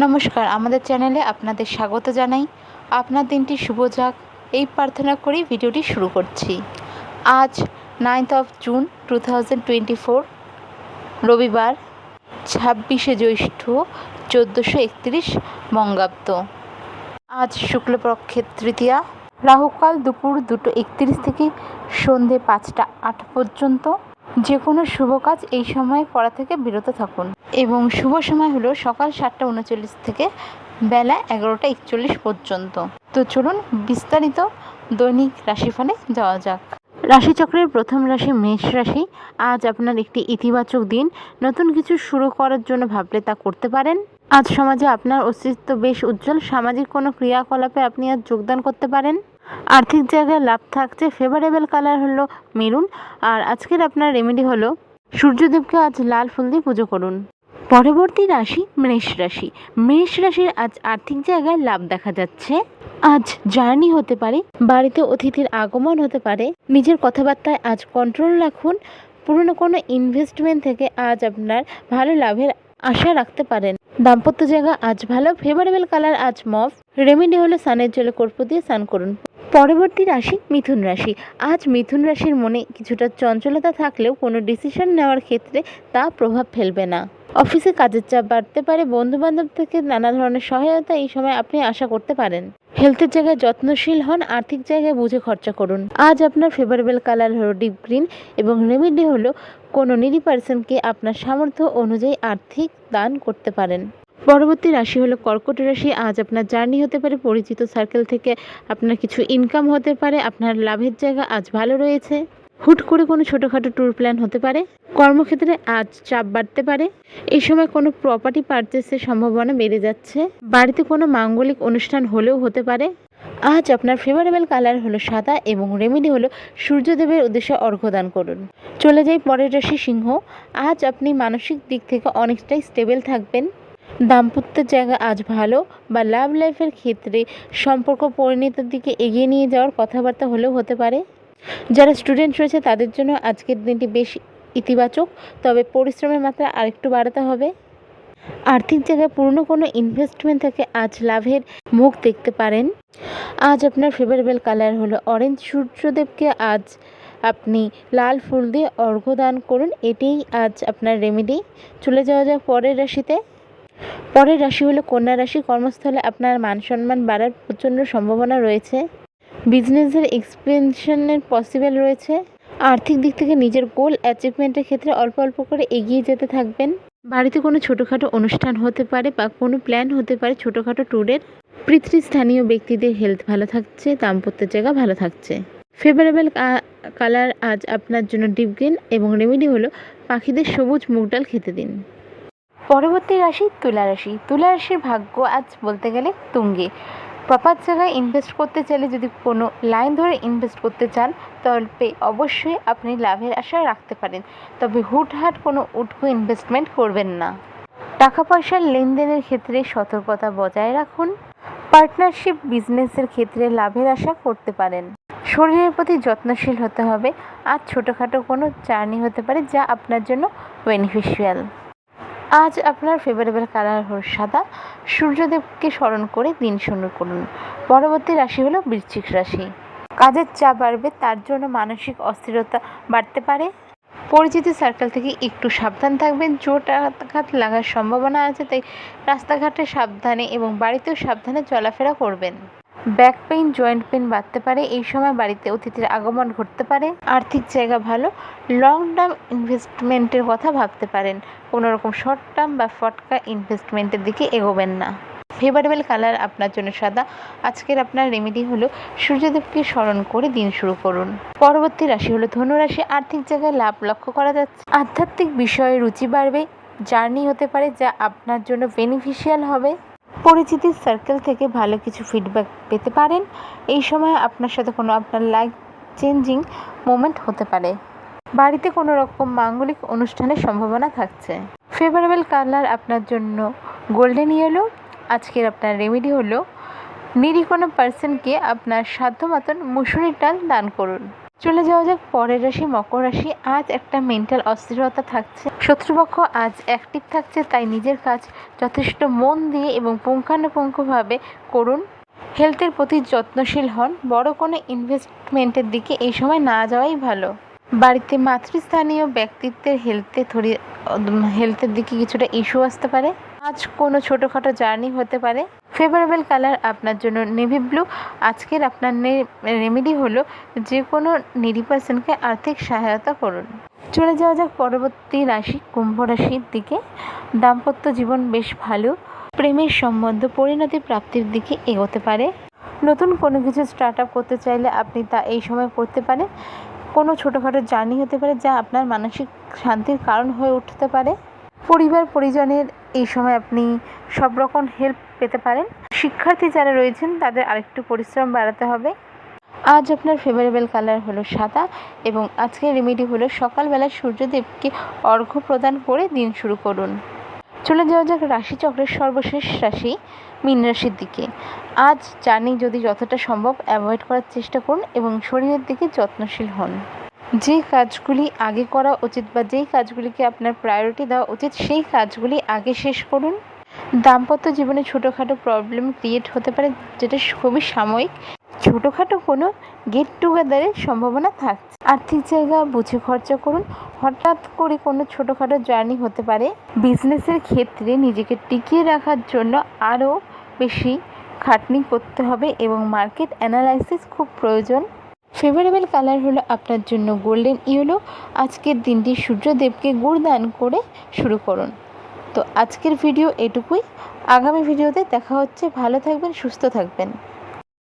নমস্কার, আমাদের চ্যানেলে আপনাদের স্বাগত জানাই। আপনার দিনটি শুভ যাক, এই প্রার্থনা করেই ভিডিওটি শুরু করছি। আজ ninth of June two thousand twenty four রবিবার, ছাব্বিশে জ্যৈষ্ঠ, চোদ্দোশো একত্রিশ বঙ্গাব্দ। আজ শুক্লপক্ষের তৃতীয়া, রাহুকাল দুপুর দুটো একত্রিশ থেকে সন্ধে পাঁচটা আট পর্যন্ত। যে কোনো শুভ কাজ এই সময় করা থেকে বিরত থাকুন। এবং শুভ সময় হলো সকাল সাতটা উনচল্লিশ থেকে বেলা এগারোটা একচল্লিশ পর্যন্ত। তো চলুন বিস্তারিত দৈনিক রাশিফলে যাওয়া যাক। রাশিচক্রের প্রথম রাশি মেষ রাশি। আজ আপনার একটি ইতিবাচক দিন। নতুন কিছু শুরু করার জন্য ভাবলে তা করতে পারেন। আজ সমাজে আপনার অস্তিত্ব বেশ উজ্জ্বল। সামাজিক কোনো ক্রিয়াকলাপে আপনি আজ যোগদান করতে পারেন। আর্থিক জায়গায় লাভ থাকছে ফেভারেবল কালার হলো মেরুন আর আজকের আপনার রেমেডি হলো সূর্যদেবকে আজ লাল ফুল দিয়ে পুজো করুন। পরবর্তী রাশি মেষ রাশি। মেষ রাশির আজ আর্থিক জায়গায় লাভ দেখা যাচ্ছে। আজ জার্নি হতে পারে, বাড়িতে অতিথির আগমন হতে পারে, নিজের কথাবার্তায় আজ কন্ট্রোল রাখুন, পুরনো কোনো ইনভেস্টমেন্ট থেকে আজ আপনার ভালো লাভের আশা রাখতে পারেন। দাম্পত্য জায়গা আজ ভালো ফেভারেবল কালার আজ মফ। রেমেডি হলো সানের জলে কর্প দিয়ে স্নান করুন। পরবর্তী রাশি মিথুন রাশি। আজ মিথুন রাশির মনে কিছুটা চঞ্চলতা থাকলেও কোনো ডিসিশন নেওয়ার ক্ষেত্রে তা প্রভাব ফেলবে না। অফিসে কাজের চাপ বাড়তে পারে বন্ধু বান্ধব থেকে নানা ধরনের সহায়তা এই সময় আপনি আশা করতে পারেন। হেলথের জায়গায় যত্নশীল হন, আর্থিক জায়গায় বুঝে খরচা করুন। আজ আপনার ফেভারেবল কালার হলো ডিপ গ্রিন এবং রেমেডি হলো কোনো নিডি পার্সনকে আপনার সামর্থ্য অনুযায়ী আর্থিক দান করতে পারেন। পরবর্তী রাশি হলো কর্কট রাশি। আজ আপনার জার্নি হতে পারে, পরিচিত সার্কেল থেকে আপনার কিছু ইনকাম হতে পারে, আপনার লাভের জায়গা আজ ভালো রয়েছে। হুট করে কোনো ছোটোখাটো ট্যুর প্ল্যান হতে পারে। কর্মক্ষেত্রে আজ চাপ বাড়তে পারে। এই সময় কোনো প্রপার্টি পারচেসের সম্ভাবনা বেড়ে যাচ্ছে। বাড়িতে কোনো মাঙ্গলিক অনুষ্ঠান হলেও হতে পারে। আজ আপনার ফেভারেবল কালার হলো সাদা এবং রেমেডি হলো সূর্যদেবের উদ্দেশ্যে অর্ঘ্যদান করুন। চলে যাই পরের রাশি সিংহ। আজ আপনি মানসিক দিক থেকে অনেকটাই স্টেবল থাকবেন। দাম্পত্যের জায়গা আজ ভালো বা লাভ লাইফের ক্ষেত্রে সম্পর্ক পরিণতির দিকে এগিয়ে নিয়ে যাওয়ার কথাবার্তা হলেও হতে পারে। যারা স্টুডেন্ট রয়েছে, তাদের জন্য আজকের দিনটি বেশ ইতিবাচক, তবে পরিশ্রমের মাত্রা আরেকটু বাড়াতে হবে। আর্থিক জায়গায় পুরনো কোনো ইনভেস্টমেন্ট থেকে আজ লাভের মুখ দেখতে পারেন। আজ আপনার ফেভারেবল কালার হলো অরেঞ্জ সূর্যদেবকে আজ আপনি লাল ফুল দিয়ে অর্ঘ্য দান করুন, এটাই আজ আপনার রেমেডি চলে যাওয়া যাক পরের রাশিতে। পরের রাশি হলো কন্যা রাশি। কর্মস্থলে আপনার মান সম্মান বাড়ার প্রচণ্ড সম্ভাবনা রয়েছে। বিজনেসের এক্সপেনশনের পসিবল রয়েছে। আর্থিক দিক থেকে নিজের গোল অ্যাচিভমেন্টের ক্ষেত্রে অল্প অল্প করে এগিয়ে যেতে থাকবেন। বাড়িতে কোনো ছোটোখাটো অনুষ্ঠান হতে পারে বা কোনো প্ল্যান হতে পারে ছোটোখাটো ট্যুরের। পিতৃস্থানীয় ব্যক্তিদের হেলথ ভালো থাকছে, দাম্পত্যের জায়গা ভালো থাকছে। ফেভারেবল কালার আজ আপনার জন্য ডিপ গ্রিন এবং রেমেডি হলো পাখিদের সবুজ মুগ ডাল খেতে দিন। পরবর্তী রাশি তুলা রাশি। তুলা রাশির ভাগ্য আজ বলতে গেলে তুঙ্গে। প্রপার জায়গায় ইনভেস্ট করতে চাইলে যদি কোনো লাইন ধরে ইনভেস্ট করতে চান, তবে অবশ্যই আপনি লাভের আশা রাখতে পারেন। তবে হুটহাট কোনো উটকো ইনভেস্টমেন্ট করবেন না। টাকা পয়সার লেনদেনের ক্ষেত্রে সতর্কতা বজায় রাখুন। পার্টনারশিপ বিজনেসের ক্ষেত্রে লাভের আশা করতে পারেন। শরীরের প্রতি যত্নশীল হতে হবে। আর ছোটোখাটো কোনো জার্নি হতে পারে যা আপনার জন্য বেনিফিশিয়াল আজ আপনার ফেভারেবল কালার হল সাদা। সূর্যদেবকে স্মরণ করে দিন শুরু করুন। পরবর্তী রাশি হলো বৃশ্চিক রাশি। কাজের চাপ বাড়বে, তার জন্য মানসিক অস্থিরতা বাড়তে পারে। পরিচিত সার্কেল থেকে একটু সাবধান থাকবেন। চোট আঘাত লাগার সম্ভাবনা আছে, তাই রাস্তাঘাটে সাবধানে এবং বাড়িতেও সাবধানে চলাফেরা করবেন। ব্যাক পেইন, জয়েন্ট পেইন বাড়তে পারে। এই সময় বাড়িতে অতিথির আগমন ঘটতে পারে। আর্থিক জায়গা ভালো। লং টার্ম ইনভেস্টমেন্টের কথা ভাবতে পারেন। কোনো রকম শর্ট টার্ম বা ফটকা ইনভেস্টমেন্টের দিকে এগোবেন না। ফেভারেবল কালার আপনার জন্য সাদা। আজকের আপনার রেমেডি হলো সূর্যদেবকে স্মরণ করে দিন শুরু করুন। পরবর্তী রাশি হলো ধনুরাশি। আর্থিক জায়গায় লাভ লক্ষ্য করা যাচ্ছে। আধ্যাত্মিক বিষয়ে রুচি বাড়বে। জার্নি হতে পারে যা আপনার জন্য বেনিফিশিয়াল হবে। পরিচিতির সার্কেল থেকে ভালো কিছু ফিডব্যাক পেতে পারেন। এই সময় আপনার সাথে কোনো আপনার লাইফ চেঞ্জিং মোমেন্ট হতে পারে। বাড়িতে কোনো রকম মাঙ্গলিক অনুষ্ঠানের সম্ভাবনা থাকছে। ফেভারেবল কালার আপনার জন্য গোল্ডেন ইয়েলো আজকের আপনার রেমেডি হলো নিরি কোনো পার্সনকে আপনার সাধ্য মতন মুসুরির ডাল দান করুন। চলে যাওয়া যাক, পরের রাশি, মকর রাশি। আজ একটা মেন্টাল অস্থিরতা থাকছে। শত্রুপক্ষ আজ অ্যাক্টিভ থাকছে, তাই নিজের কাজ যথেষ্ট মন দিয়ে এবং পুঙ্খানুপুঙ্খভাবে করুন। হেলথের প্রতি যত্নশীল হন। বড় কোনো ইনভেস্টমেন্টের দিকে এই সময় না যাওয়াই ভালো। বাড়িতে মাতৃস্থানীয় ব্যক্তিত্বের হেলথে থরি হেলথের দিকে কিছুটা ইস্যু আসতে পারে। আজ কোনো ছোটোখাটো জার্নি হতে পারে। ফেভারেবল কালার আপনার জন্য নেভি ব্লু আজকের আপনার রেমেডি হলো যে কোনো নিডি পার্সনকে আর্থিক সহায়তা করুন। চলে যাওয়া যাক পরবর্তী রাশি, কুম্ভ রাশির দিকে। দাম্পত্য জীবন বেশ ভালো। প্রেমের সম্বন্ধ, পরিণতি প্রাপ্তির দিকে এগোতে পারে। নতুন কোনো কিছু স্টার্ট আপ করতে চাইলে আপনি তা এই সময় করতে পারেন। কোনো ছোটোখাটো জার্নি হতে পারে যা আপনার মানসিক শান্তির কারণ হয়ে উঠতে পারে। পরিবার, পরিজনের এই সময় আপনি সব রকম হেল্প পেতে পারেন। শিক্ষার্থী যারা রয়েছেন, তাদের আরেকটু পরিশ্রম বাড়াতে হবে। আজ আপনার ফেভারেবল কালার হলো সাদা এবং আজকের রেমেডি হলো সকালবেলা সূর্যদেবকে অর্ঘ্য প্রদান করে দিন শুরু করুন। চলে যাওয়া যাক রাশিচক্রের সর্বশেষ রাশি, মীন রাশির দিকে। আজ জানি যদি যতটা সম্ভব অ্যাভয়েড করার চেষ্টা করুন এবং শরীরের দিকে যত্নশীল হন। যে কাজগুলি আগে করা উচিত বা যেই কাজগুলিকে আপনার প্রায়োরিটি দেওয়া উচিত, সেই কাজগুলি আগে শেষ করুন। দাম্পত্য জীবনে ছোটোখাটো প্রবলেম ক্রিয়েট হতে পারে, যেটা খুবই সাময়িক। ছোটোখাটো কোনো গেট টুগেদারের সম্ভাবনা থাকছে। আর্থিক জায়গা, বুঝে খরচা করুন। হঠাৎ করে কোনো ছোটোখাটো জার্নি হতে পারে। বিজনেসের ক্ষেত্রে নিজেকে টিকিয়ে রাখার জন্য আরও বেশি খাটনি করতে হবে এবং মার্কেট অ্যানালাইসিস খুব প্রয়োজন। ফেভারেবল কালার হলো আপনার জন্য গোল্ডেন ইয়েলো আজকের দিনটি সূর্যদেবকে গুড় দান করে শুরু করুন। তো আজকের ভিডিও এটুকুই। আগামী ভিডিওতে দেখা হচ্ছে। ভালো থাকবেন, সুস্থ থাকবেন।